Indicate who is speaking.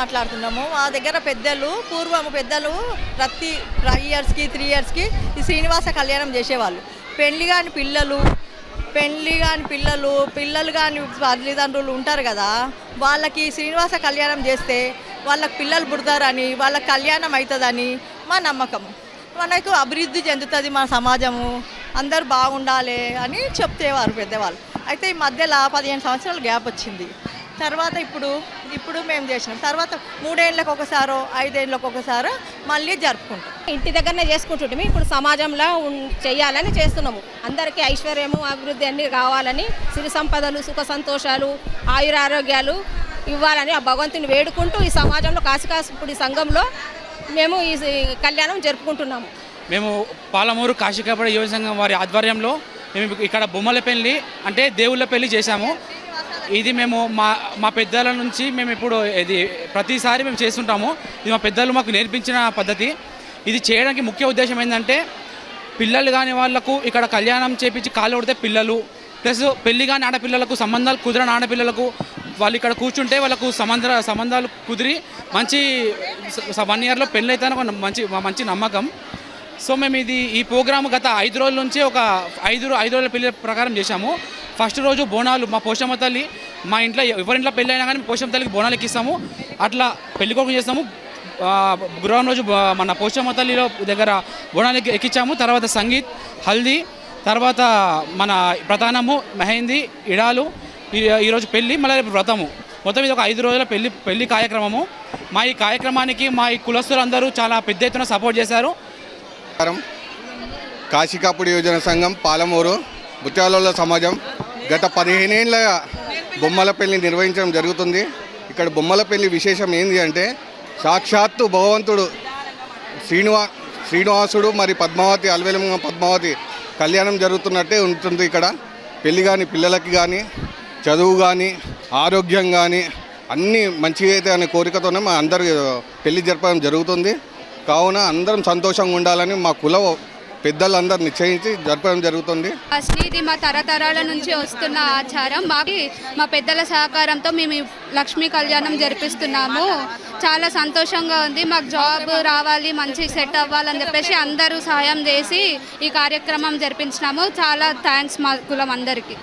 Speaker 1: మాట్లాడుతున్నాము. మా దగ్గర పెద్దలు పూర్వం పెద్దలు ప్రతి ఫైవ్ ఇయర్స్కి త్రీ ఇయర్స్కి ఈ శ్రీనివాస కళ్యాణం చేసేవాళ్ళు. పెళ్ళి కాని పిల్లలు పెళ్ళి కాని పిల్లలు పిల్లలు కాని తల్లిదండ్రులు ఉంటారు కదా వాళ్ళకి శ్రీనివాస కళ్యాణం చేస్తే వాళ్ళకి పిల్లలు పుడతారని వాళ్ళ కళ్యాణం అవుతుందని మా నమ్మకం. మనకు అభివృద్ధి చెందుతుంది మన సమాజము అందరు బాగుండాలి అని చెప్తేవారు పెద్దవాళ్ళు. అయితే ఈ మధ్యలో పదిహేను సంవత్సరాలు గ్యాప్ వచ్చింది. తర్వాత ఇప్పుడు ఇప్పుడు మేము చేసినాం. తర్వాత మూడేళ్ళకి ఒకసారో ఐదేళ్ళకి ఒకసారో మళ్ళీ జరుపుకుంటాం.
Speaker 2: ఇంటి దగ్గరనే చేసుకుంటుంటే ఇప్పుడు సమాజంలో చెయ్యాలని చేస్తున్నాము. అందరికీ ఐశ్వర్యము అభివృద్ధి అన్ని కావాలని సిరి సంపదలు సుఖ సంతోషాలు ఆయురారోగ్యాలు ఇవ్వాలని ఆ భగవంతుని వేడుకుంటూ ఈ సమాజంలో కాశికాసుపుడి సంఘంలో మేము ఈ ఈ కళ్యాణం జరుపుకుంటున్నాము.
Speaker 3: మేము పాలమూరు కాశీకాపడి యువ సంఘం వారి ఆధ్వర్యంలో మేము ఇక్కడ బొమ్మల పెళ్ళి అంటే దేవుళ్ళ పెళ్ళి చేశాము. ఇది మేము మా మా పెద్దల నుంచి మేము ఇప్పుడు ఇది ప్రతిసారి మేము చేస్తుంటాము. ఇది మా పెద్దలు మాకు నేర్పించిన పద్ధతి. ఇది చేయడానికి ముఖ్య ఉద్దేశం ఏంటంటే పిల్లలు కాని వాళ్ళకు ఇక్కడ కళ్యాణం చేపించి కాలు కొడితే పిల్లలు. ప్లస్ పెళ్ళి కాని ఆడపిల్లలకు సంబంధాలు కుదరని ఆడపిల్లలకు వాళ్ళు ఇక్కడ కూర్చుంటే వాళ్ళకు సంబంధ సంబంధాలు కుదిరి మంచి వన్ ఇయర్లో పెళ్ళి అయితే ఒక మంచి మంచి నమ్మకం. సో మేము ఇది ఈ ప్రోగ్రామ్ గత ఐదు రోజుల నుంచి ఒక ఐదు ఐదు రోజుల పెళ్ళి ప్రకారం చేశాము. ఫస్ట్ రోజు బోనాలు మా పోషమ్మ తల్లి మా ఇంట్లో ఎవరింట్లో పెళ్ళి అయినా కానీ పోషమ్మ తల్లికి బోనాలు ఎక్కిస్తాము. అట్లా పెళ్ళి కొడుకు చేస్తాము. గురువారం రోజు మన పోషమ్మ తల్లిలో దగ్గర బోనాలు ఎక్కించాము. తర్వాత సంగీత్ హల్దీ తర్వాత మన ప్రధానము మెహందీ ఇడాలు ఈ- ఈరోజు పెళ్ళి మళ్ళీ రేపు వ్రతము. మొత్తం ఇది ఒక ఐదు రోజుల పెళ్ళి పెళ్ళి కార్యక్రమము. మా ఈ కార్యక్రమానికి మా ఈ కులస్తులందరూ చాలా పెద్ద ఎత్తున సపోర్ట్ చేశారు.
Speaker 4: కాశీకాపుడి యోజన సంఘం పాలమూరు ముత్యాలలో సమాజం. గత పదిహేనేళ్ళ బొమ్మల పెళ్ళి నిర్వహించడం జరుగుతుంది. ఇక్కడ బొమ్మల పెళ్ళి విశేషం ఏంది అంటే సాక్షాత్తు భగవంతుడు శ్రీనివా శ్రీనివాసుడు మరి పద్మావతి అలవేలమ్మ పద్మావతి కళ్యాణం జరుగుతున్నట్టే ఉంటుంది ఇక్కడ. పెళ్ళి కానీ పిల్లలకి కానీ చదువు కానీ ఆరోగ్యం కానీ అన్నీ మంచిగా అయితే అనే కోరికతోనే మా అందరు పెళ్ళి జరపడం జరుగుతుంది. కావున అందరం సంతోషంగా ఉండాలని మా కుల పెద్దలందరూ నిశ్చయించి జరపడం జరుగుతుంది.
Speaker 5: అసలు ఇది మా తరతరాల నుంచి వస్తున్న ఆచారం మాకి మా పెద్దల సహకారంతో మేము లక్ష్మీ కళ్యాణం జరిపిస్తున్నాము. చాలా సంతోషంగా ఉంది. మాకు జాబ్ రావాలి మంచి సెట్ అవ్వాలని చెప్పేసి అందరూ సహాయం చేసి ఈ కార్యక్రమం జరిపించినాము. చాలా థ్యాంక్స్ మా కులం అందరికీ.